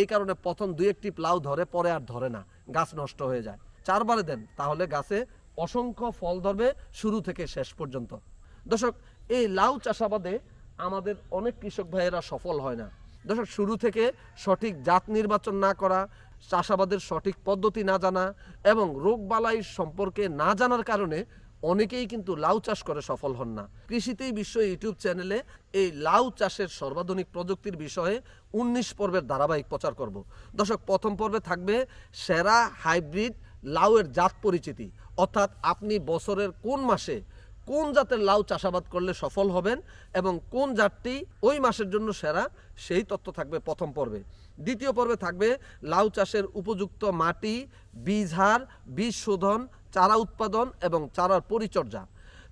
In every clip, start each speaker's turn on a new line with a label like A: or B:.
A: এই কারণে প্রথম দুই একটি প্লাউ ধরে, পরে আর ধরে না। গাছ নষ্ট হয়ে যায়। চারবারে দেন, তাহলে গাছে অসংখ্য ফল ধরবে, শুরু থেকে শেষ পর্যন্ত। দর্শক, এই লাউ চাষাবাদে আমাদের অনেক কৃষক ভাইয়েরা সফল হয় না। দর্শক, শুরু থেকে সঠিক জাত নির্বাচন না করা, চাষাবাদের সঠিক পদ্ধতি না জানা এবং রোগবালাই সম্পর্কে না জানার কারণে অনেকেই কিন্তু লাউ চাষ করে সফল হন না। কৃষিতেই বিশ্ব ইউটিউব চ্যানেলে এই লাউ চাষের সর্বাধুনিক প্রযুক্তির বিষয়ে উনিশ পর্বের ধারাবাহিক প্রচার করব। দর্শক, প্রথম পর্বে থাকবে সেরা হাইব্রিড লাউয়ের জাত পরিচিতি। অর্থাৎ আপনি বছরের কোন মাসে কোন জাতের লাউ চাষাবাদ করলে সফল হবেন এবং কোন জাতটি ওই মাসের জন্য সেরা, সেই তথ্য থাকবে প্রথম পর্বে। দ্বিতীয় পর্বে থাকবে লাউ চাষের উপযুক্ত মাটি, বীজ হার, বীজ শোধন চারা উৎপাদন এবং চারার পরিচর্যা।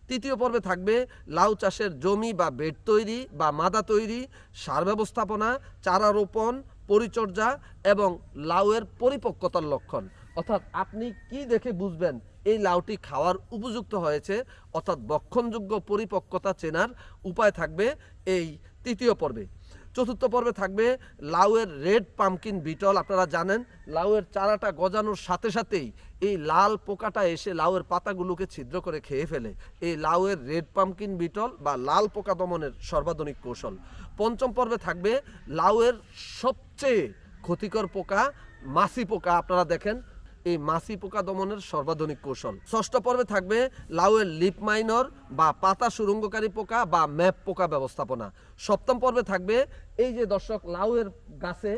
A: তৃতীয় পর্বে থাকবে লাউ চাষের জমি বা বেড তৈরি বা মাদা তৈরি, সার ব্যবস্থাপনা, চারা রোপণ, পরিচর্যা এবং লাউয়ের পরিপক্কতার লক্ষণ। অর্থাৎ আপনি কি দেখে বুঝবেন এই লাউটি খাওয়ার উপযুক্ত হয়েছে? অর্থাৎ বক্ষণযোগ্য পরিপক্কতা চেনার উপায় থাকবে এই তৃতীয় পর্বে। চতুর্থ পর্বে থাকবে লাউয়ের রেড পামকিন বিটল। আপনারা জানেন, লাউয়ের চারাটা গজানোর সাথে সাথেই এই লাল পোকাটা এসে লাউয়ের পাতাগুলোকে ছিদ্র করে খেয়ে ফেলে। এই লাউয়ের রেড পামকিন বিটল বা লাল পোকা দমনের সর্বাধুনিক কৌশল। পঞ্চম পর্বে থাকবে লাউয়ের সবচেয়ে ক্ষতিকর পোকা মাছি পোকা। আপনারা দেখেন এই মাছি পোকা দমনের সর্বাধুনিক কৌশল। ষষ্ঠ পর্বে থাকবে লাউয়ের লিপ মাইনর বা পাতা সুরঙ্গকারী পোকা বা ম্যাপ পোকা ব্যবস্থাপনা। সপ্তম পর্বে থাকবে এই যে দর্শক, লাউয়ের গাছে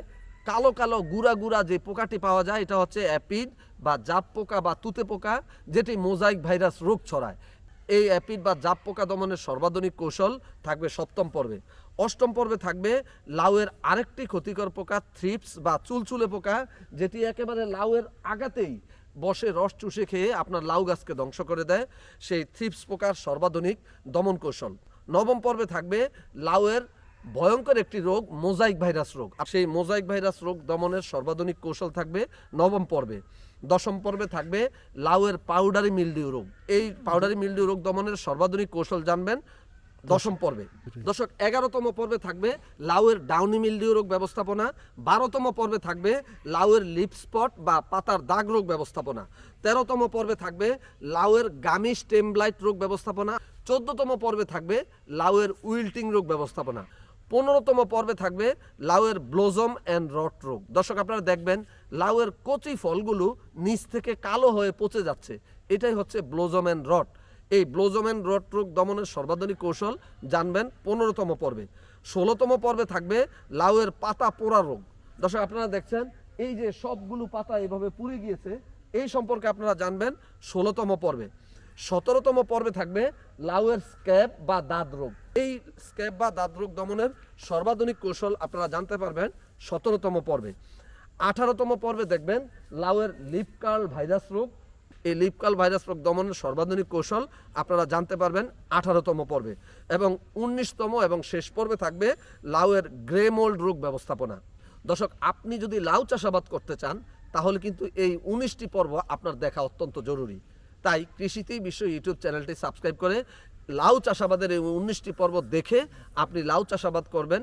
A: কালো কালো গুড়া গুড়া যে পোকাটি পাওয়া যায়, এটা হচ্ছে অ্যাপিড বা জাপ পোকা বা তুতে পোকা, যেটি মোজাইক ভাইরাস রোগ ছড়ায়। এই অ্যাপিড বা জাপ পোকা দমনের সর্বাধুনিক কৌশল থাকবে সপ্তম পর্বে। অষ্টম পর্বে থাকবে লাউয়ের আরেকটি ক্ষতিকর পোকা, থ্রিপস বা চুলচুলে পোকা, যেটি একেবারে লাউয়ের আগাতেই বসে রস চুষে খেয়ে আপনার লাউ গাছকে ধ্বংস করে দেয়। সেই থ্রিপস পোকার সর্বাধুনিক দমন কৌশল। নবম পর্বে থাকবে লাউয়ের ভয়ঙ্কর একটি রোগ, মোজাইক ভাইরাস রোগ। আর সেই মোজাইক ভাইরাস রোগ দমনের সর্বাধুনিক কৌশল থাকবে নবম পর্বে। দশম পর্বে থাকবে লাউয়ের পাউডারি মিলডিউ রোগ। এই পাউডারি মিলডিউ রোগ দমনের সর্বাধুনিক কৌশল জানবেন দশম পর্বে। দর্শক এগারোতম পর্বে থাকবে লাউয়ের ডাউনি মিলডিউ রোগ ব্যবস্থাপনা বারোতম পর্বে থাকবে লাউয়ের লিপ স্পট বা পাতার দাগ রোগ ব্যবস্থাপনা তেরোতম পর্বে থাকবে লাউয়ের গামি স্টেম ব্লাইট রোগ ব্যবস্থাপনা চোদ্দতম পর্বে থাকবে লাউয়ের উইল্টিং রোগ ব্যবস্থাপনা পনেরোতম পর্বে থাকবে লাউয়ের ব্লোজম অ্যান্ড রট রোগ। দর্শক আপনারা দেখবেন লাউয়ের কচি ফলগুলো নিচ থেকে কালো হয়ে পচে যাচ্ছে। এটাই হচ্ছে ব্লোজম অ্যান্ড রট। এই ব্লোজম অ্যান্ড রট রোগ দমনের সর্বাধুনিক কৌশল জানবেন পনেরোতম পর্বে। ষোলোতম পর্বে থাকবে লাউয়ের পাতা পোড়া রোগ। দর্শক, আপনারা দেখছেন, এই যে সবগুলো পাতা এভাবে পুড়ে গিয়েছে, এই সম্পর্কে আপনারা জানবেন ষোলোতম পর্বে। সতেরোতম পর্বে থাকবে লাউয়ের স্ক্যাব বা দাঁত রোগ। এই স্ক্যাব বা দাঁত রোগ দমনের সর্বাধুনিক কৌশল আপনারা জানতে পারবেন সতেরোতম পর্বে। আঠারোতম পর্বে দেখবেন লাউয়ের লিপ কার্ল ভাইরাস রোগ এই লিপকাল ভাইরাস রোগ দমনের সর্বাধুনিক কৌশল আপনারা জানতে পারবেন আঠারোতম পর্বে এবং উনিশতম এবং শেষ পর্বে থাকবে লাউয়ের গ্রে মোল্ড রোগ ব্যবস্থাপনা। দর্শক, আপনি যদি লাউ চাষাবাদ করতে চান, তাহলে কিন্তু এই উনিশটি পর্ব আপনার দেখা অত্যন্ত জরুরি। তাই কৃষিতেই বিশ্ব ইউটিউব চ্যানেলটি সাবস্ক্রাইব করে লাউ চাষাবাদের এই উনিশটি পর্ব দেখে আপনি লাউ চাষাবাদ করবেন।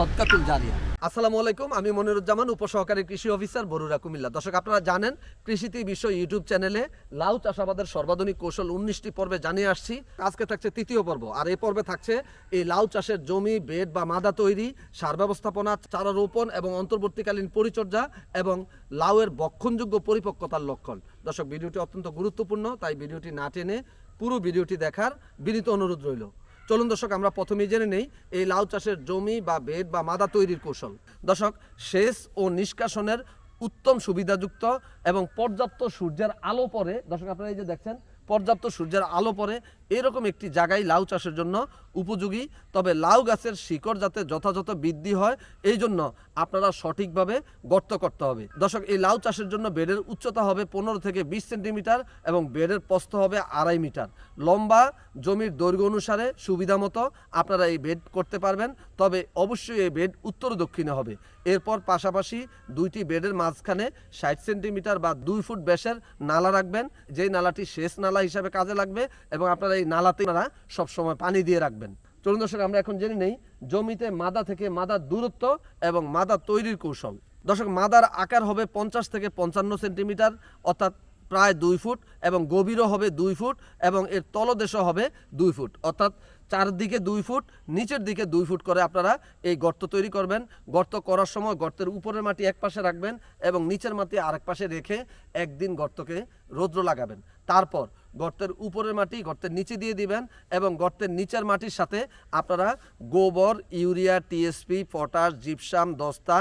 A: সদকাতুল জারিয়া আসসালামু আলাইকুম, আমি মনিরুজ্জামান, উপসহকারী কৃষি অফিসার বরুরা কুমিল্লা। দর্শক, আপনারা জানেন, কৃষিতে বিশ্ব ইউটিউব চ্যানেলে লাউ চাষাবাদের সর্বাধুনিক কৌশল উনিশটি পর্বে জানিয়ে আসছি। আজকে থাকছে তৃতীয় পর্ব, আর এই পর্বে থাকছে এই লাউ চাষের জমি, বেড বা মাদা তৈরি, সার ব্যবস্থাপনা, চারা রোপণ এবং অন্তর্বর্তীকালীন পরিচর্যা এবং লাউয়ের বক্ষণযোগ্য পরিপক্কতার লক্ষণ। দর্শক, ভিডিওটি অত্যন্ত গুরুত্বপূর্ণ, তাই ভিডিওটি না টেনে পুরো ভিডিওটি দেখার বিনীত অনুরোধ রইল। চলুন দর্শক, আমরা প্রথমেই জেনে নেই এই লাউ চাষের জমি বা বেড বা মাদা তৈরির কৌশল। দর্শক, সেচ ও নিষ্কাশনের উত্তম সুবিধাযুক্ত এবং পর্যাপ্ত সূর্যের আলো পরে, দর্শক আপনারা এই যে দেখছেন, পর্যাপ্ত সূর্যের আলো পরে এরকম একটি জায়গায় লাউ চাষের জন্য উপযোগী। তবে লাউ গাছের শিকড় যাতে যথাযথ বৃদ্ধি হয়, এই জন্য আপনারা সঠিকভাবে গর্ত করতে হবে। দর্শক, এই লাউ চাষের জন্য বেডের উচ্চতা হবে পনেরো থেকে বিশ সেন্টিমিটার এবং বেডের প্রস্থ হবে আড়াই মিটার। লম্বা জমির দৈর্ঘ্য অনুসারে সুবিধা মতো আপনারা এই বেড করতে পারবেন। তবে অবশ্যই এই বেড উত্তর দক্ষিণে হবে। এরপর পাশাপাশি দুইটি বেডের মাঝখানে ষাট সেন্টিমিটার বা দুই ফুট ব্যাসের নালা রাখবেন। যেই নালাটি শেষ নালা হিসাবে কাজে লাগবে এবং আপনারা এই নালাতে আপনারা সবসময় পানি দিয়ে রাখবেন। চলুন দর্শক, আমরা এখন জেনে নেই জমিতে মাদা থেকে মাদার দূরত্ব এবং মাদা তৈরির কৌশল। দর্শক, মাদার আকার হবে পঞ্চাশ থেকে পঞ্চান্ন সেন্টিমিটার, অর্থাৎ প্রায় দুই ফুট এবং গভীরও হবে দুই ফুট এবং এর তলদেশও হবে দুই ফুট। অর্থাৎ চারদিকে দুই ফুট, নিচের দিকে দুই ফুট করে আপনারা এই গর্ত তৈরি করবেন। গর্ত করার সময় গর্তের উপরের মাটি এক পাশে রাখবেন এবং নিচের মাটি আরেক পাশে রেখে একদিন গর্তকে রৌদ্র লাগাবেন। তারপর গর্তের উপরের মাটি গর্তের নিচে দিয়ে দিবেন এবং গর্তের নিচের মাটির সাথে আপনারা গোবর, ইউরিয়া, টিএসপি, পটাশ, জিপসাম, দস্তা,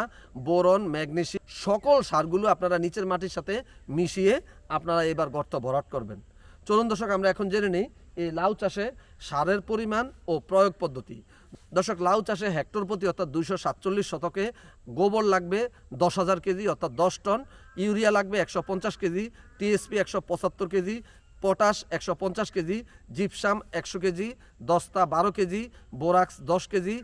A: বোরন, ম্যাগনেসিয়াম সকল সারগুলো আপনারা নিচের মাটির সাথে মিশিয়ে আপনারা এবার গর্ত ভরাট করবেন। চলুন দর্শক, আমরা এখন জেনে নিই এই লাউ চাষে সারের পরিমাণ ও প্রয়োগ পদ্ধতি। দর্শক, লাউ চাষে হেক্টর প্রতি অর্থাৎ দুইশো সাতচল্লিশ শতকে গোবর লাগবে দশ হাজার কেজি, অর্থাৎ দশ টন, ইউরিয়া লাগবে একশো পঞ্চাশ কেজি, টিএসপি একশো পঁচাত্তর কেজি পটাশ একশো পঞ্চাশ কেজি, জিপসাম একশো কেজি, দস্তা বারো কেজি, বোরাক্স দশ কেজি,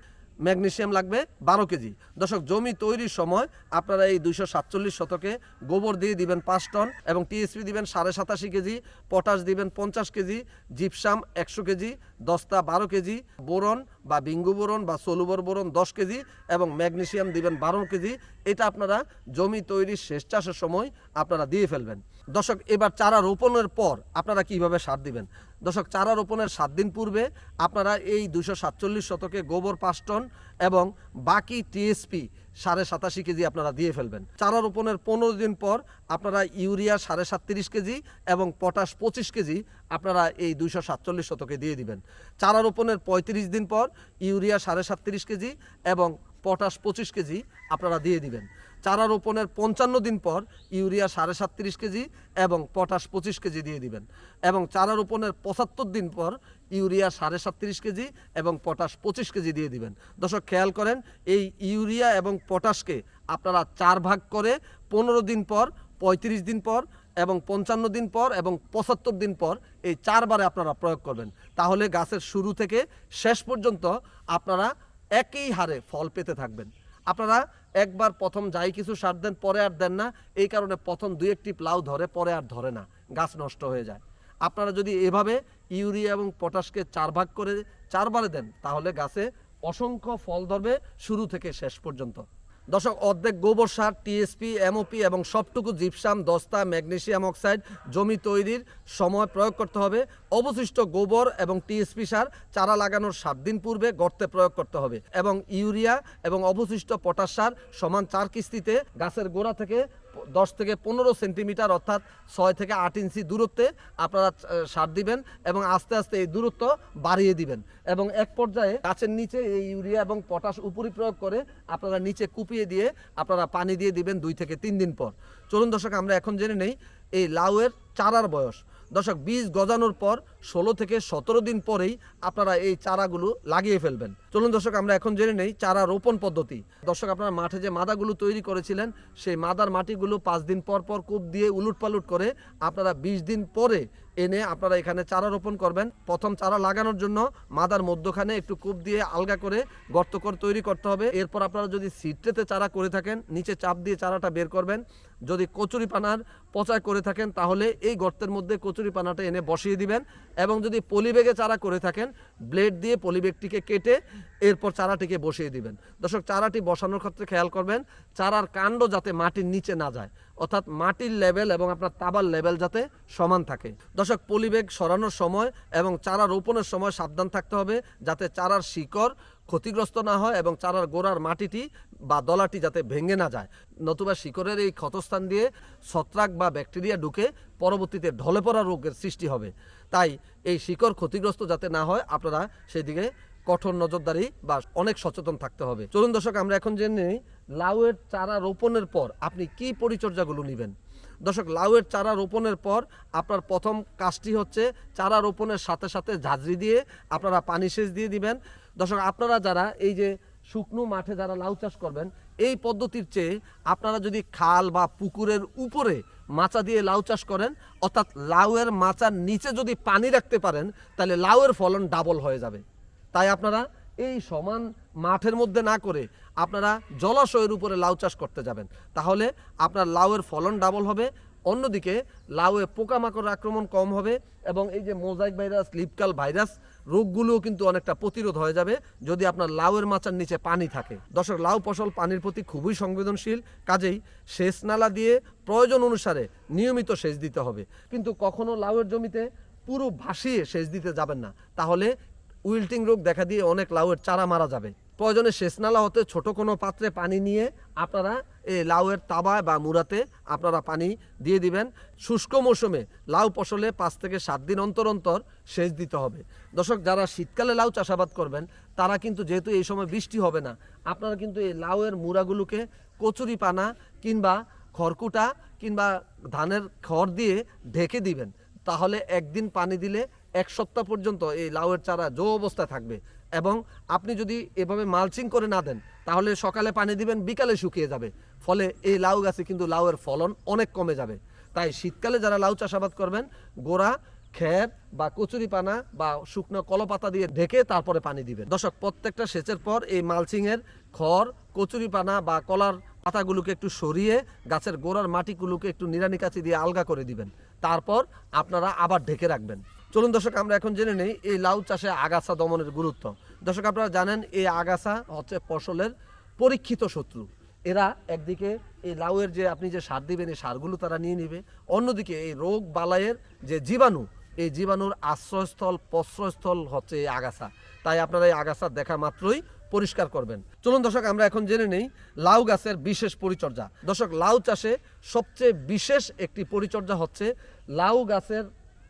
A: ম্যাগনেশিয়াম লাগবে বারো কেজি। দর্শক, জমি তৈরির সময় আপনারা এই দুইশো সাতচল্লিশ শতকে গোবর দিয়ে দিবেন পাঁচ টন এবং টিএসপি দিবেন সাড়ে সাতাশি কেজি, পটাশ দিবেন পঞ্চাশ কেজি, জিপসাম একশো কেজি, দস্তা বারো কেজি, বোরন বা বিঙ্গু বোরন বা সলুবর বোরন দশ কেজি এবং ম্যাগনেশিয়াম দিবেন বারো কেজি। এটা আপনারা জমি তৈরির শেষ চাষের সময় আপনারা দিয়ে ফেলবেন। দর্শক, এবার চারা রোপণের পর আপনারা কীভাবে সার দিবেন? দর্শক, চারা রোপণের সাত দিন পূর্বে আপনারা এই দুশো সাতচল্লিশ শতকে গোবর পাঁচ টন এবং বাকি টিএসপি সাড়ে সাতাশি কেজি আপনারা দিয়ে ফেলবেন। চারা রোপণের পনেরো দিন পর আপনারা ইউরিয়া সাড়ে সাতত্রিশ কেজি এবং পটাশ পঁচিশ কেজি আপনারা এই দুইশো সাতচল্লিশ শতকে দিয়ে দিবেন। চারা রোপণের পঁয়ত্রিশ দিন পর ইউরিয়া সাড়ে সাতত্রিশ কেজি এবং পটাশ পঁচিশ কেজি আপনারা দিয়ে দিবেন। চারা রোপণের পঞ্চান্ন দিন পর ইউরিয়া সাড়ে সাতত্রিশ কেজি এবং পটাশ পঁচিশ কেজি দিয়ে দিবেন। এবং চারা রোপণের পঁচাত্তর দিন পর ইউরিয়া সাড়ে সাতত্রিশ কেজি এবং পটাশ পঁচিশ কেজি দিয়ে দিবেন। দর্শক, খেয়াল করেন, এই ইউরিয়া এবং পটাশকে আপনারা চার ভাগ করে পনেরো দিন পর, পঁয়ত্রিশ দিন পর এবং পঞ্চান্ন দিন পর এবং পঁচাত্তর দিন পর এই চারবারে আপনারা প্রয়োগ করবেন। তাহলে গাছের শুরু থেকে শেষ পর্যন্ত আপনারা একই হারে ফল পেতে থাকবেন। আপনারা একবার প্রথম যাই কিছু সার দেন, পরে আর দেন না। এই কারণে প্রথম দুই একটি প্লাউ ধরে, পরে আর ধরে না। গাছ নষ্ট হয়ে যায়। আপনারা যদি এভাবে ইউরিয়া এবং পটাশকে চার ভাগ করে চারবারে দেন, তাহলে গাছে অসংখ্য ফল ধরবে। শুরু থেকে শেষ পর্যন্ত। দর্শক অর্ধেক গোবর সার টিএসপি এমওপি এবং সবটুকু জিপসাম দস্তা ম্যাগনেশিয়াম অক্সাইড জমি তৈরির সময় প্রয়োগ করতে হবে। অবশিষ্ট গোবর এবং টিএসপি সার চারা লাগানোর সাত দিন পূর্বে গর্তে প্রয়োগ করতে হবে এবং ইউরিয়া এবং অবশিষ্ট পটাশ সার সমান চার কিস্তিতে গাছের গোড়া থেকে দশ থেকে পনেরো সেন্টিমিটার, অর্থাৎ ছয় থেকে আট ইঞ্চি দূরত্বে আপনারা সার দিবেন এবং আস্তে আস্তে এই দূরত্ব বাড়িয়ে দিবেন। এবং এক পর্যায়ে গাছের নিচে এই ইউরিয়া এবং পটাশ উপরি প্রয়োগ করে আপনারা নিচে কুপিয়ে দিয়ে আপনারা পানি দিয়ে দিবেন দুই থেকে তিন দিন পর। চলুন দর্শক, আমরা এখন জেনে নেই এই লাউয়ের চারার বয়স। দর্শক, বীজ গজানোর পর ষোলো থেকে সতেরো দিন পরেই আপনারা এই চারাগুলো লাগিয়ে ফেলবেন। চলুন দর্শক, আমরা এখন জেনে নেই চারা রোপণ পদ্ধতি। দর্শক, আপনারা মাঠে যে মাদাগুলো তৈরি করেছিলেন, সেই মাদার মাটিগুলো পাঁচ দিন পর পর কূপ দিয়ে উলুট পালুট করে আপনারা বিশ দিন পরে এনে আপনারা এখানে চারা রোপণ করবেন। প্রথম চারা লাগানোর জন্য মাদার মধ্যখানে একটু কূপ দিয়ে আলগা করে গর্ত করে তৈরি করতে হবে। এরপর আপনারা যদি সিট্রেতে চারা করে থাকেন, নিচে চাপ দিয়ে চারাটা বের করবেন। যদি কচুরি পানার পচা করে থাকেন, তাহলে এই গর্তের মধ্যে কচুরি পানাটা এনে বসিয়ে দিবেন। এবং যদি পলিবেগে চারা করে থাকেন, ব্লেড দিয়ে পলিবেগটিকে কেটে এরপর চারাটিকে বসিয়ে দিবেন। দর্শক, চারাটি বসানোর ক্ষেত্রে খেয়াল করবেন, চারার কাণ্ড যাতে মাটির নিচে না যায়, অর্থাৎ মাটির লেভেল এবং আপনার তাবার লেভেল যাতে সমান থাকে। দর্শক পলিবেগ সরানোর সময় এবং চারা রোপণের সময় সাবধান থাকতে হবে, যাতে চারার শিকড় ক্ষতিগ্রস্ত না হয় এবং চারার গোড়ার মাটিটি বা দলাটি যাতে ভেঙে না যায়। নতুবা শিকড়ের এই ক্ষতস্থান দিয়ে ছত্রাক বা ব্যাকটেরিয়া ঢুকে পরবর্তীতে ঢলে পড়া রোগের সৃষ্টি হবে। তাই এই শিকড় ক্ষতিগ্রস্ত যাতে না হয়, আপনারা সেদিকে কঠোর নজরদারি বা অনেক সচেতন থাকতে হবে। চলুন দর্শক, আমরা এখন জেনে লাউয়ের চারা রোপণের পর আপনি কি পরিচর্যাগুলো নেবেন। দর্শক, লাউয়ের চারা রোপণের পর আপনার প্রথম কাজটি হচ্ছে চারা রোপণের সাথে সাথে ঝাঁঝরি দিয়ে আপনারা পানি সেচ দিয়ে দিবেন। দর্শক, আপনারা যারা এই যে শুকনো মাঠে যারা লাউ চাষ করবেন, এই পদ্ধতির চেয়ে আপনারা যদি খাল বা পুকুরের উপরে মাচা দিয়ে লাউ চাষ করেন, অর্থাৎ লাউয়ের মাচার নিচে যদি পানি রাখতে পারেন, তাহলে লাউয়ের ফলন ডাবল হয়ে যাবে। তাই আপনারা এই সমান মাঠের মধ্যে না করে আপনারা জলাশয়ের উপরে লাউ চাষ করতে যাবেন। তাহলে আপনার লাউয়ের ফলন ডাবল হবে, অন্যদিকে লাউয়ে পোকামাকড় আক্রমণ কম হবে এবং এই যে mosaic virus, leaf curl virus, রোগগুলোও কিন্তু অনেকটা প্রতিরোধ হয়ে যাবে যদি আপনার লাউয়ের মাচার নিচে পানি থাকে। দর্শক, লাউ ফসল পানির প্রতি খুবই সংবেদনশীল, কাজেই সেচ নালা দিয়ে প্রয়োজন অনুসারে নিয়মিত সেচ দিতে হবে। কিন্তু কখনো লাউয়ের জমিতে পুরো ভাসিয়ে সেচ দিতে যাবেন না। তাহলে উইল্টিং রোগ দেখা দিয়ে অনেক লাউয়ের চারা মারা যাবে। প্রয়োজনে সেচনালা হতে ছোট কোনো পাত্রে পানি নিয়ে আপনারা এই লাউয়ের তাবায় বা মুরাতে আপনারা পানি দিয়ে দিবেন। শুষ্ক মৌসুমে লাউ ফসলে পাঁচ থেকে সাত দিন অন্তর অন্তর সেচ দিতে হবে। দর্শক, যারা শীতকালে লাউ চাষাবাদ করবেন, তারা কিন্তু যেহেতু এই সময় বৃষ্টি হবে না, আপনারা কিন্তু এই লাউয়ের মুড়াগুলোকে কচুরি পানা কিংবা খড়কুটা কিংবা ধানের খড় দিয়ে ঢেকে দিবেন। তাহলে একদিন পানি দিলে এক সপ্তাহ পর্যন্ত এই লাউয়ের চারা জো অবস্থায় থাকবে এবং আপনি যদি এভাবে মালচিং করে না দেন, তাহলে সকালে পানি দিবেন, বিকালে শুকিয়ে যাবে। ফলে এই লাউ গাছে কিন্তু লাউয়ের ফলন অনেক কমে যাবে। তাই শীতকালে যারা লাউ চাষাবাদ করবেন, গোড়া খ্যার বা কচুরি পানা বা শুকনো কলপাতা দিয়ে ঢেকে তারপরে পানি দিবেন। দর্শক, প্রত্যেকটা সেচের পর এই মালচিংয়ের খড়, কচুরি পানা বা কলার পাতাগুলোকে একটু সরিয়ে গাছের গোড়ার মাটিগুলোকে একটু নিরানি কাচি দিয়ে আলগা করে দিবেন। তারপর আপনারা আবার ঢেকে রাখবেন। চলুন দর্শক, আমরা এখন জেনে নেই এই লাউ চাষে আগাছা দমনের গুরুত্ব। দর্শক, আপনারা জানেন এই আগাছা হচ্ছে ফসলের পরীক্ষিত শত্রু। এরা একদিকে এই লাউয়ের যে আপনি যে সার দিবেন, এই সারগুলো তারা নিয়ে নেবে। অন্যদিকে এই রোগ বালাইয়ের যে জীবাণু, এই জীবাণুর আশ্রয়স্থল, প্রশ্রয়স্থল হচ্ছে এই আগাছা। তাই আপনারা এই আগাছা দেখা মাত্রই পরিষ্কার করবেন। চলুন দর্শক, আমরা এখন জেনে নেই লাউ গাছের বিশেষ পরিচর্যা। দর্শক, লাউ চাষে সবচেয়ে বিশেষ একটি পরিচর্যা হচ্ছে লাউ গাছের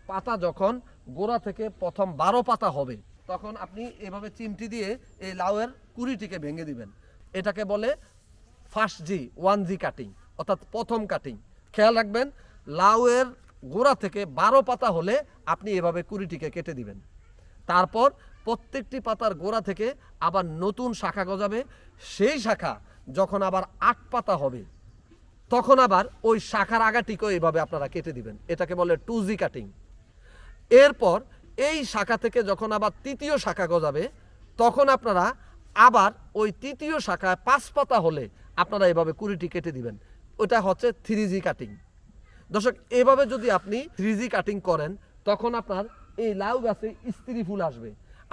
A: পাতা যখন গোড়া থেকে প্রথম বারো পাতা হবে, তখন আপনি এভাবে চিমটি দিয়ে এই লাউয়ের কুড়িটিকে ভেঙে দিবেন। এটাকে বলে first G one G cutting অর্থাৎ প্রথম কাটিং খেয়াল রাখবেন, লাউয়ের গোড়া থেকে বারো পাতা হলে আপনি এভাবে কুড়িটিকে কেটে দিবেন। তারপর প্রত্যেকটি পাতার গোড়া থেকে আবার নতুন শাখা গজাবে। সেই শাখা যখন আবার আট পাতা হবে, তখন আবার ওই শাখার আগাটিকেও এইভাবে আপনারা কেটে দিবেন। এটাকে বলে টু জি কাটিং এরপর এই শাখা থেকে যখন আবার তৃতীয় শাখা গজাবে, তখন আপনারা আবার ওই তৃতীয় শাখায় পাঁচ পাতা হলে আপনারা এভাবে কুড়িটি কেটে দিবেন। ওটা হচ্ছে থ্রি জি কাটিং। দর্শক, এভাবে যদি আপনি থ্রি জি কাটিং করেন, তখন আপনার এই লাউ গাছে স্ত্রী ফুল আসবে।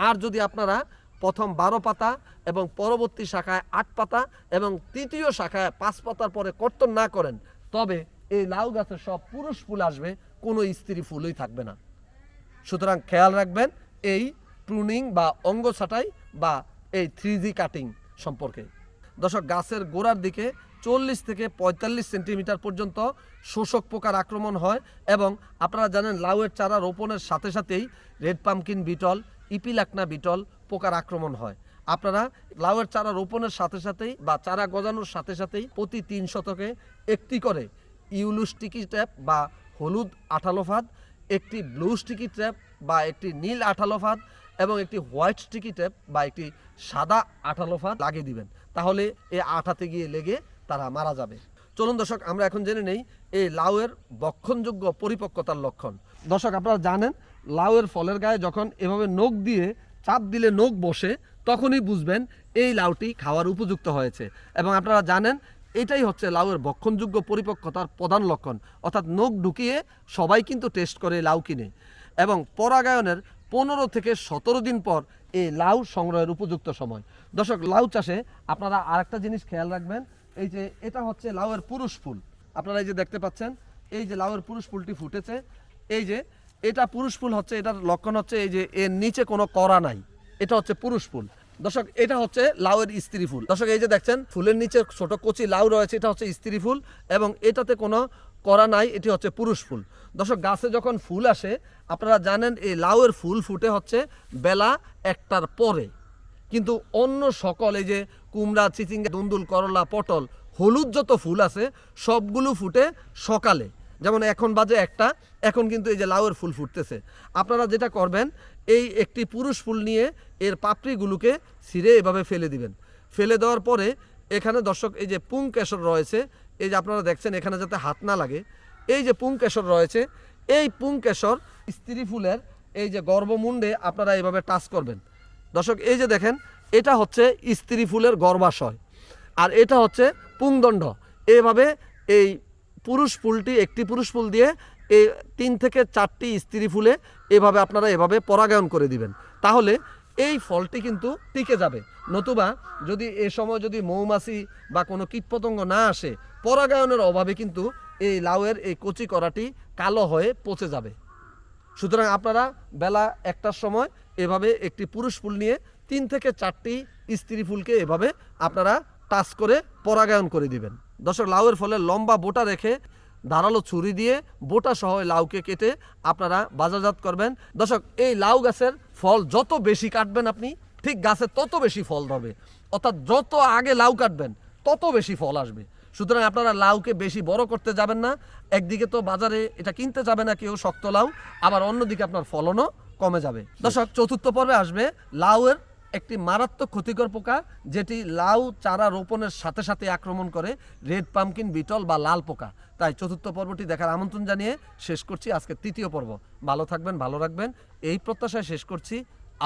A: আর যদি আপনারা প্রথম বারো পাতা এবং পরবর্তী শাখায় আট পাতা এবং তৃতীয় শাখায় পাঁচ পাতার পরে কর্তন না করেন, তবে এই লাউ গাছে সব পুরুষ ফুল আসবে, কোনো স্ত্রী ফুলই থাকবে না। সুতরাং খেয়াল রাখবেন এই প্রুনিং বা অঙ্গ ছাঁটাই বা এই থ্রি কাটিং সম্পর্কে। দর্শক, গাছের গোড়ার দিকে চল্লিশ থেকে পঁয়তাল্লিশ সেন্টিমিটার পর্যন্ত শোষক পোকার আক্রমণ হয় এবং আপনারা জানেন লাউয়ের চারা রোপণের সাথে সাথেই red pumpkin beetle, epilachna beetle পোকার আক্রমণ হয়। আপনারা লাউয়ের চারা রোপণের সাথে সাথেই বা চারা গজানোর সাথে সাথেই প্রতি তিন শতকে একটি করে ইউলুস্টিকি ট্যাপ বা হলুদ আঠালো ফাঁদ একটি ব্লু স্টিকি ট্যাপ বা একটি নীল আঠালো ফাঁদ এবং একটি হোয়াইট স্টিকি ট্যাপ বা একটি সাদা আঠালো ফাঁদ লাগিয়ে দিবেন। তাহলে এ আঠাতে গিয়ে লেগে তারা মারা যাবে। চলুন দর্শক, আমরা এখন জেনে নেই এই লাউয়ের বক্ষণযোগ্য পরিপক্কতার লক্ষণ। দর্শক, আপনারা জানেন, লাউয়ের ফলের গায়ে যখন এভাবে নখ দিয়ে চাপ দিলে নখ বসে, তখনই বুঝবেন এই লাউটি খাওয়ার উপযুক্ত হয়েছে। এবং আপনারা জানেন এটাই হচ্ছে লাউয়ের ভক্ষণযোগ্য পরিপক্কতার প্রধান লক্ষণ। অর্থাৎ নখ ঢুকিয়ে সবাই কিন্তু টেস্ট করে লাউ কিনে। এবং পরাগায়নের পনেরো থেকে সতেরো দিন পর এই লাউ সংগ্রহের উপযুক্ত সময়। দর্শক, লাউ চাষে আপনারা আরেকটা জিনিস খেয়াল রাখবেন, এই যে এটা হচ্ছে লাউয়ের পুরুষ ফুল। আপনারা এই যে দেখতে পাচ্ছেন, এই যে লাউয়ের পুরুষ ফুলটি ফুটেছে, এই যে এটা পুরুষ ফুল হচ্ছে, এটার লক্ষণ হচ্ছে এই যে এর নিচে কোনো করা নাই। এটা হচ্ছে পুরুষ ফুল। দর্শক, এটা হচ্ছে লাউয়ের স্ত্রী ফুল। দর্শক, এই যে দেখছেন, ফুলের নিচে ছোট কচি লাউ রয়েছে, এটা হচ্ছে স্ত্রী ফুল এবং এটাতে কোনো করা নাই, এটি হচ্ছে পুরুষ ফুল। দর্শক, গাছে যখন ফুল আসে, আপনারা জানেন এই লাউয়ের ফুল ফুটে হচ্ছে বেলা একটার পরে। কিন্তু অন্য সকল এই যে কুমড়া, চিচিঙ্গা, দুন্দুল, করলা, পটল, হলুদ যত ফুল আছে, সবগুলো ফুটে সকালে। যেমন এখন বাজে একটা, এখন কিন্তু এই যে লাউয়ের ফুল ফুটতেছে। আপনারা যেটা করবেন, এই একটি পুরুষ ফুল নিয়ে এর পাপড়িগুলোকে ছিঁড়ে এভাবে ফেলে দিবেন। ফেলে দেওয়ার পরে এখানে দর্শক, এই যে পুং কেশর রয়েছে, এই যে আপনারা দেখছেন এখানে যাতে হাত না লাগে, এই যে পুং কেশর রয়েছে, এই পুং কেশর স্ত্রী ফুলের এই যে গর্ভমুণ্ডে আপনারা এইভাবে টাচ করবেন। দর্শক, এই যে দেখেন, এটা হচ্ছে স্ত্রী ফুলের গর্ভাশয়। আর এটা হচ্ছে পুংদণ্ড। এইভাবে এই পুরুষ ফুলটি, একটি পুরুষ ফুল দিয়ে এই তিন থেকে চারটি স্ত্রী ফুলে এভাবে আপনারা এভাবে পরাগায়ন করে দিবেন। তাহলে এই ফলটি কিন্তু টিকে যাবে। নতুবা যদি এ সময় যদি মৌমাছি বা কোনো কীটপতঙ্গ না আসে, পরাগায়নের অভাবে কিন্তু এই লাউয়ের এই কচি করাটি কালো হয়ে পচে যাবে। সুতরাং আপনারা বেলা একটার সময় এভাবে একটি পুরুষ ফুল নিয়ে তিন থেকে চারটি স্ত্রী ফুলকে এভাবে আপনারা টাচ করে পরাগায়ন করে দিবেন। দর্শক লাউয়ের ফলে লম্বা বোটা রেখে ধারালো ছুরি দিয়ে বোটা সহ লাউকে কেটে আপনারা বাজারজাত করবেন। দর্শক এই লাউ গাছের ফল যত বেশি কাটবেন আপনি ঠিক গাছে তত বেশি ফল ধরবে। অর্থাৎ যত আগে লাউ কাটবেন তত বেশি ফল আসবে। সুতরাং আপনারা লাউকে বেশি বড় করতে যাবেন না। একদিকে তো বাজারে এটা কিনতে যাবে না কেউ শক্ত লাউ আবার অন্যদিকে আপনার ফলনও কমে যাবে। দর্শক চতুর্থ পর্বে আসবে লাউয়ের একটি মারাত্মক ক্ষতিকর পোকা যেটি লাউ চারা রোপণের সাথে সাথে আক্রমণ করে রেড পামকিন বিটল বা লাল পোকা। তাই চতুর্থ পর্বটি দেখার আমন্ত্রণ জানিয়ে শেষ করছি আজকে তৃতীয় পর্ব। ভালো থাকবেন, ভালো রাখবেন। এই প্রত্যাশায় শেষ করছি।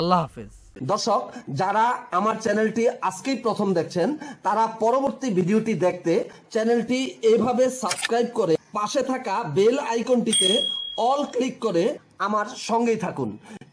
A: আল্লাহ হাফেজ। দর্শক, যারা আমার চ্যানেলটি আজকেই প্রথম দেখছেন, তারা পরবর্তী ভিডিওটি দেখতে চ্যানেলটি এভাবে সাবস্ক্রাইব করে পাশে থাকা বেল আইকনটিতে অল ক্লিক করে আমার সঙ্গেই থাকুন।